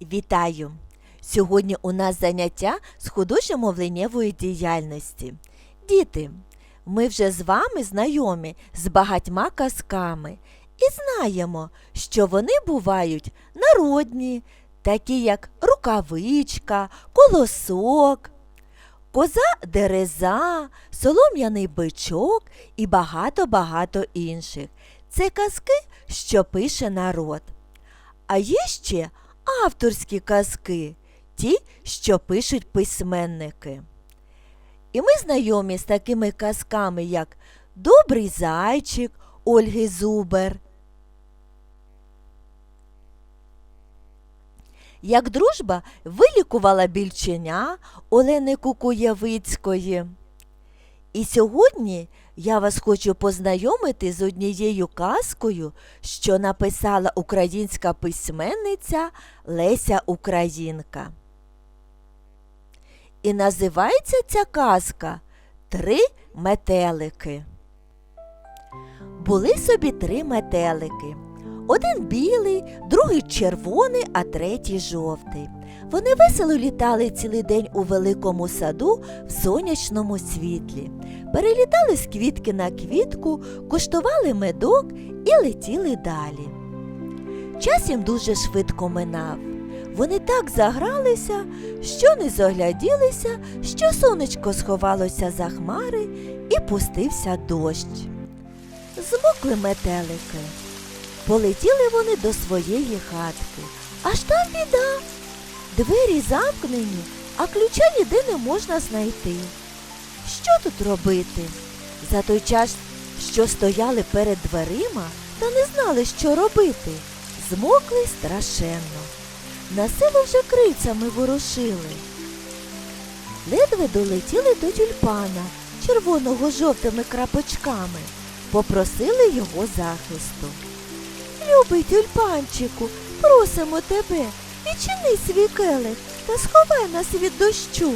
Вітаю! Сьогодні у нас заняття з художньо-мовленнєвої діяльності. Діти, ми вже з вами знайомі з багатьма казками і знаємо, що вони бувають народні, такі як рукавичка, колосок, коза дереза, солом'яний бичок і багато-багато інших. Це казки, що пише народ. А є ще авторські казки, ті, що пишуть письменники. І ми знайомі з такими казками, як Добрий зайчик Ольги Зубер. Як дружба вилікувала більченя Олени Кукуєвицької. І сьогодні я вас хочу познайомити з однією казкою, що написала українська письменниця Леся Українка. І називається ця казка Три метелики. Були собі три метелики. Один білий, другий червоний, а третій жовтий. Вони весело літали цілий день у великому саду в сонячному світлі. Перелітали з квітки на квітку, куштували медок і летіли далі. Час їм дуже швидко минав. Вони так загралися, що не зогляділися, що сонечко сховалося за хмари і пустився дощ. Змокли метелики. Полетіли вони до своєї хатки. Аж там біда. Двері замкнені, а ключа ніде не можна знайти. Що тут робити? За той час, що стояли перед дверима, та не знали, що робити, змокли страшенно. На силу вже крильцями ворушили. Ледве долетіли до тюльпана, червоного жовтими крапочками, попросили його захисту. Любий тюльпанчику, просимо тебе, відчини свій келих та сховай нас від дощу.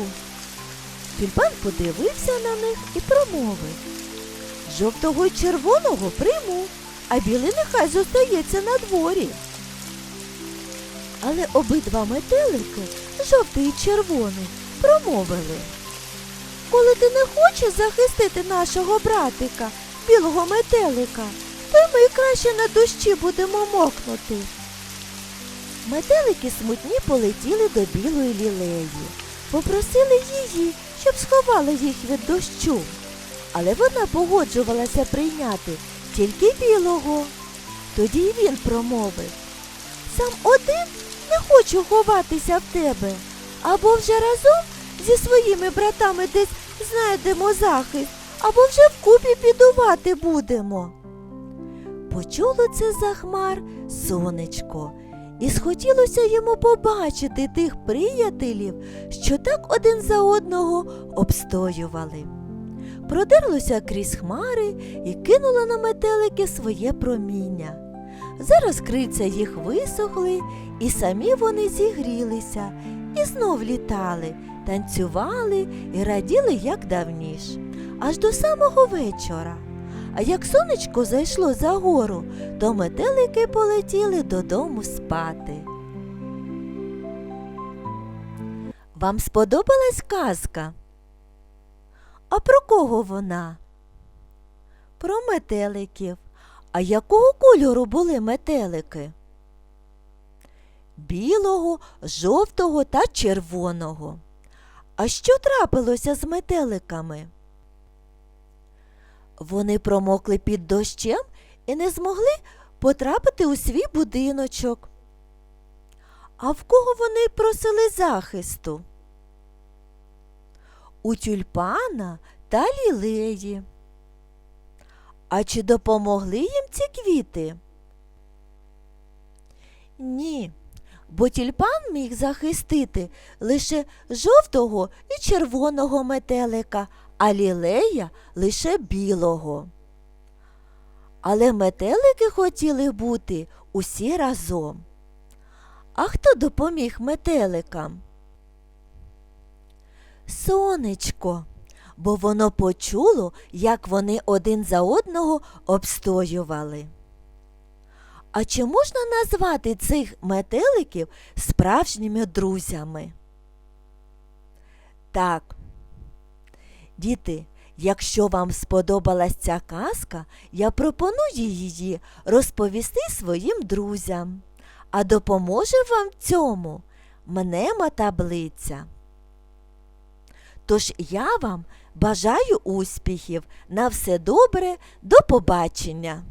Тюльпан подивився на них і промовив Жовтого й червоного прийму, а білий нехай зостається на дворі. Але обидва метелики, жовтий і червоний, промовили Коли ти не хочеш захистити нашого братика, білого метелика, то ми краще на дощі будемо мокнути. Метелики смутні полетіли до білої лілеї, попросили її, щоб сховала їх від дощу. Але вона погоджувалася прийняти тільки білого. Тоді й він промовив Сам один не хочу ховатися в тебе, або вже разом зі своїми братами десь знайдемо захист, або вже вкупі підувати будемо. Почуло це за хмар сонечко, і схотілося йому побачити тих приятелів, що так один за одного обстоювали. Продерлося крізь хмари і кинуло на метелики своє проміння. Зараз крильця їх висохли, і самі вони зігрілися, і знов літали, танцювали і раділи, як давніш, аж до самого вечора. А як сонечко зайшло за гору, то метелики полетіли додому спати. Вам сподобалась казка? А про кого вона? Про метеликів. А якого кольору були метелики? Білого, жовтого та червоного. А що трапилося з метеликами? Вони промокли під дощем і не змогли потрапити у свій будиночок. А в кого вони просили захисту? У тюльпана та лілеї. А чи допомогли їм ці квіти? Ні, бо тюльпан міг захистити лише жовтого і червоного метелика, а лілея лише білого. Але метелики хотіли бути усі разом. А хто допоміг метеликам? Сонечко, бо воно почуло, як вони один за одного обстоювали. А чи можна назвати цих метеликів справжніми друзями? Так. Діти, якщо вам сподобалась ця казка, я пропоную її розповісти своїм друзям. А допоможе вам цьому мнема таблиця. Тож я вам бажаю успіхів. На все добре, до побачення!